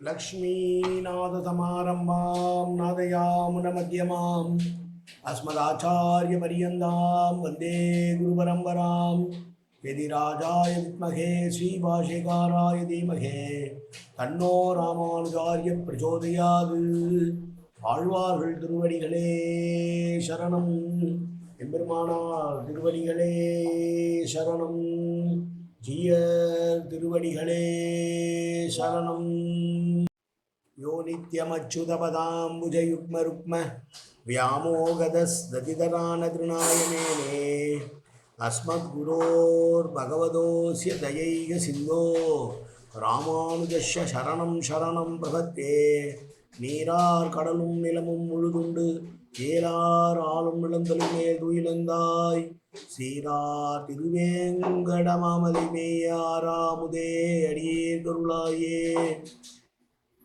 लक्ष्मीनाथसमारम्भां नादयामुनमध्यमाम् अस्मदाचार्यपर्यन्तां वन्दे गुरुपरम्परां यदि राजाय विद्महे श्रीभाषिकाराय धीमहे தன்னோ ராமானுஜாரிய பிரச்சோதயாது ஆழ்வார்கள் திருவடிகளே சரணம் எம்பெருமானார் திருவடிகளே சரணம் ஜீய திருவடிகளே சரணம் யோ நித்யமச்சுதபதாம்புஜயுக்மருக்ம व्यामोगदस्दतितरानतृणायमेने अस्मद्गुरोर्भगवतोऽस्य दयैः सिन्धो रामानुजस्य शरणं शरणं भगत्ये நீரார் கடலும் நிலமும் முழுதுண்டு ஏலார் ஆளும் இளந்தலுமே துயிலந்தாய் சீரா திருவேங்கடமாமலை மேயாராமுதே அடியே கருளாயே.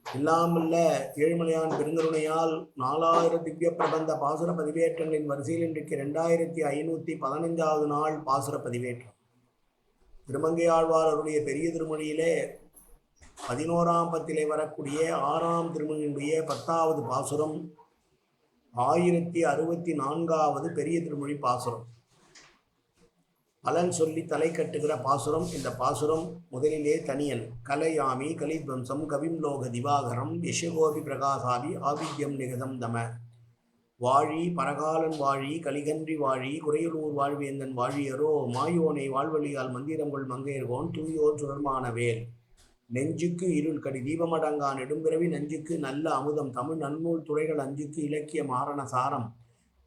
இல்லாமல்ல ஏழுமலையான் பெருங்கருணையால் நாலாயிரம் திவ்ய பிரபந்த பாசுர பதிவேற்றங்களின் வரிசையில் இன்றைக்கு ரெண்டாயிரத்தி ஐநூற்றி பதினஞ்சாவது நாள் பாசுர பதிவேற்றம். திருமங்கை ஆழ்வார் அவருடைய பெரிய திருமொழியிலே பதினோராம் பத்திலே வரக்கூடிய ஆறாம் திருமொழியினுடைய பத்தாவது பாசுரம் ஆயிரத்தி அறுபத்தி நான்காவது பெரிய திருமொழி பாசுரம். பலன் சொல்லி தலை கட்டுகிற பாசுரம் இந்த பாசுரம் முதலிலே தனியன். கலையாமி கலித்வம்சம் கவிம் லோக திவாகரம் யசகோபி பிரகாசாபி ஆவித்யம் நிகதம் தம. வாழி பரகாலன் வாழி கலிகன்றி வாழி குறையலூர் வாழ்வேந்தன் வாழியரோ மாயோனை வாழ்வழியால் மந்திரங்கொள் மங்கையர்கோன் தூயோர் சுடர்மான வேல் நெஞ்சுக்கு இருள் கடி தீபமடங்கா நெடும்பிறவி நஞ்சுக்கு நல்ல அமுதம் தமிழ் நன்னூல் துறைகள் அஞ்சுக்கு இலக்கிய மாரண சாரம்.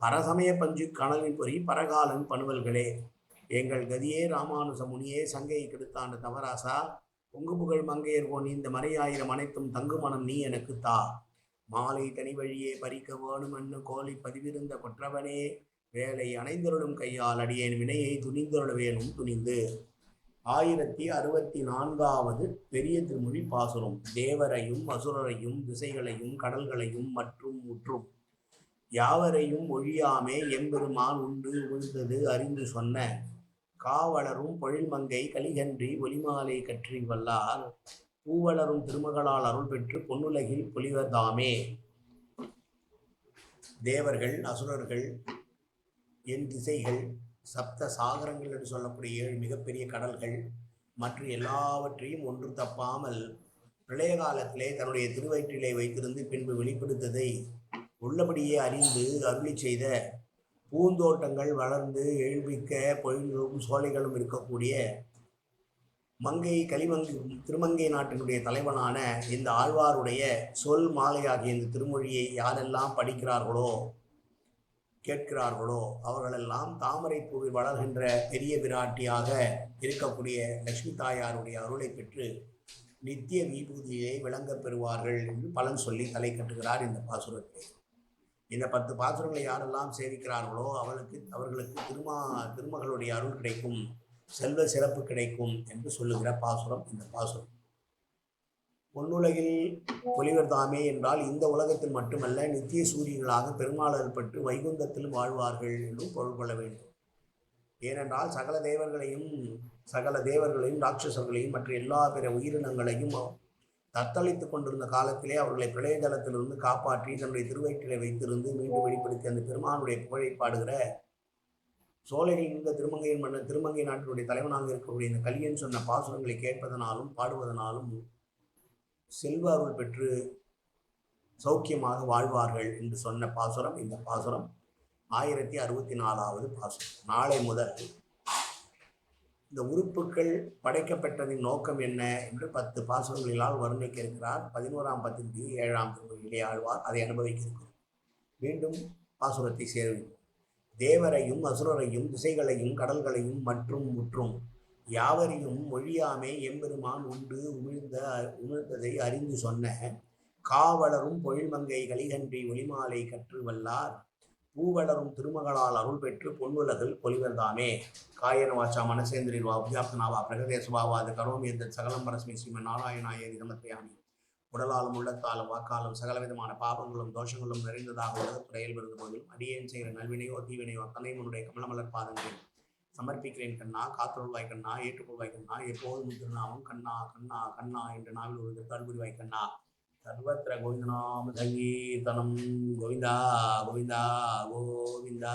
பரசமய பஞ்சு கனலின் பொறி பரகாலன் பணுவல்களே. எங்கள் கதியே ராமானுச முனியே சங்கையை கெடுத்தாண்டு தவராசா. பொங்கு புகழ் மங்கையர்கோன் இந்த மறையாயிரம் அனைத்தும் தங்கு மனம் நீ எனக்கு தா. மாலை தனி வழியே பறிக்க வேணுமென்னு கோழி பதிவிருந்த கொற்றவனே. வேலை அணைந்தருளும் கையால் அடியேன் வினையை துணிந்தருளவேனும் துணிந்து. ஆயிரத்தி அறுபத்தி நான்காவது பெரிய திருமொழி பாசுரம். தேவரையும் அசுரரையும் திசைகளையும் கடல்களையும் மற்றும் முற்றும். யாவரையும் ஒழியாமே எம்பெருமான் உண்டு உழுந்தது அறிந்து சொன்ன. காவலரும் பொழில்மங்கை கலிகன்றி ஒலிமாலை கற்றி வல்லார். பூவலரும் திருமகளால் அருள் பெற்று பொன்னுலகில் பொலிவர்தாமே தேவர்கள் அசுரர்கள் என் திசைகள் சப்த சாகரங்கள் என்று சொல்லக்கூடிய ஏழு மிகப்பெரிய கடல்கள் மற்ற எல்லாவற்றையும் ஒன்று தப்பாமல் பிரளய காலத்திலே தன்னுடைய திருவயிற்றிலே வைத்திருந்து பின்பு வெளிப்படுத்ததை உள்ளபடியே அறிந்து அருளி செய்த பூந்தோட்டங்கள் வளர்ந்து எழுமிக்க பொழிலும் சோலைகளும் இருக்கக்கூடிய மங்கை களிமங்கை திருமங்கை நாட்டினுடைய தலைவனான இந்த ஆழ்வாருடைய சொல் மாலையாகிய இந்த திருமொழியை யாரெல்லாம் படிக்கிறார்களோ கேட்கிறார்களோ அவர்களெல்லாம் தாமரை பூவில் வளர்கின்ற பெரிய விராட்டியாக இருக்கக்கூடிய லட்சுமி தாயாருடைய அருளை பெற்று நித்திய விபூதியை விளங்கப் பெறுவார்கள் என்று பலன் சொல்லி தலை கட்டுகிறார் இந்த பாசுரத்தை இந்த பத்து பாசுரங்களை யாரெல்லாம் சேவிக்கிறார்களோ அவளுக்கு அவர்களுக்கு திருமா திருமகளுடைய அருள் கிடைக்கும் செல்வ சிறப்பு கிடைக்கும் என்று சொல்லுகிற பாசுரம் இந்த பாசுரம். பொன்னுலகில் பொலிவர் தாமே என்றால் இந்த உலகத்தில் மட்டுமல்ல நித்திய சூரியர்களாக பெருமாளர் பட்டு வைகுந்தத்தில் வாழ்வார்கள் என்றும் பொருள் கொள்ள வேண்டும். ஏனென்றால் சகல தேவர்களையும் சகல தேவர்களையும் ராட்சசர்களையும் மற்ற எல்லா பிற உயிரினங்களையும் தத்தளித்து கொண்டிருந்த காலத்திலே அவர்களை பிரளயதளத்திலிருந்து காப்பாற்றி தன்னுடைய திருவயிற்றிலே வைத்திருந்து மீண்டும் வெளிப்படுத்தி அந்த பெருமானுடைய புகழை பாடுகிற சோலையில் இருந்த திருமங்கையின் மன்னர் திருமங்கை நாட்டினுடைய தலைவனாக இருக்கக்கூடிய இந்த கலியன் சொன்ன பாசுரங்களை கேட்பதனாலும் பாடுவதனாலும் செல்வ அருள் பெற்று சௌக்கியமாக வாழ்வார்கள் என்று சொன்ன பாசுரம் இந்த பாசுரம் ஆயிரத்தி அறுபத்தி நாலாவது பாசுரம். நாளை முதல் இந்த உறுப்புகள் படைக்கப்பட்டதின் நோக்கம் என்ன என்று பத்து பாசுரங்களிலால் வர்ணிக்க இருக்கிறார் பதினோராம் பத்திற்கு ஏழாம் திருமொழியிலே ஆழ்வார் அதை அனுபவிக்க இருக்கிறோம் மீண்டும் பாசுரத்தை சேருவோம். தேவரையும் அசுரரையும் திசைகளையும் கடல்களையும் மற்றும் முற்றும் யாவரையும் ஒழியாமே எம்பெருமான் உண்டு உமிழ்ந்த உமிழ்ந்ததை அறிந்து சொன்ன காவலரும் பொழில்மங்கை கலிகன்றி ஒளிமாலை கற்று வல்லார். பூவளரும் திருமகளால் அருள் பெற்று பொன்னுலகில் பொலிவர்தாமே காயன வாச்சா மனசேந்திரி வா உத்யாப்தனாவா பிரகதேசபாவாது கரோமி எந்த சகலம் பரஸ்மி ஸ்ரீமன் நாராயணாய நிகமத்தையாமி உடலாலும் உள்ளத்தாலும் வாக்காலும் சகலவிதமான பாபங்களும் தோஷங்களும் நிறைந்ததாக உலகத்துறையில் வருது போதிலும் அடியேன் செய்கிற நல்வினையோ தீவினையோ அத்தனை உன்னுடைய கமலமலர் பாதங்களில் சமர்ப்பிக்கிறேன் கண்ணா காத்தொழுவாய் கண்ணா ஏற்றுக்கொள்வாய் கண்ணா எப்போதும் திருநாவும் கண்ணா கண்ணா கண்ணா என்ற நாவில் ஒரு திருத்தாள்புரிவாய் கண்ணா. சர்வத்திர கோவிந்தநாம சங்கீர்த்தனம் கோவிந்தா கோவிந்தா கோவிந்தா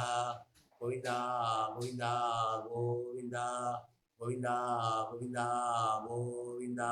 கோவிந்தா கோவிந்தா கோவிந்தா கோவிந்தா கோவிந்தா கோவிந்தா.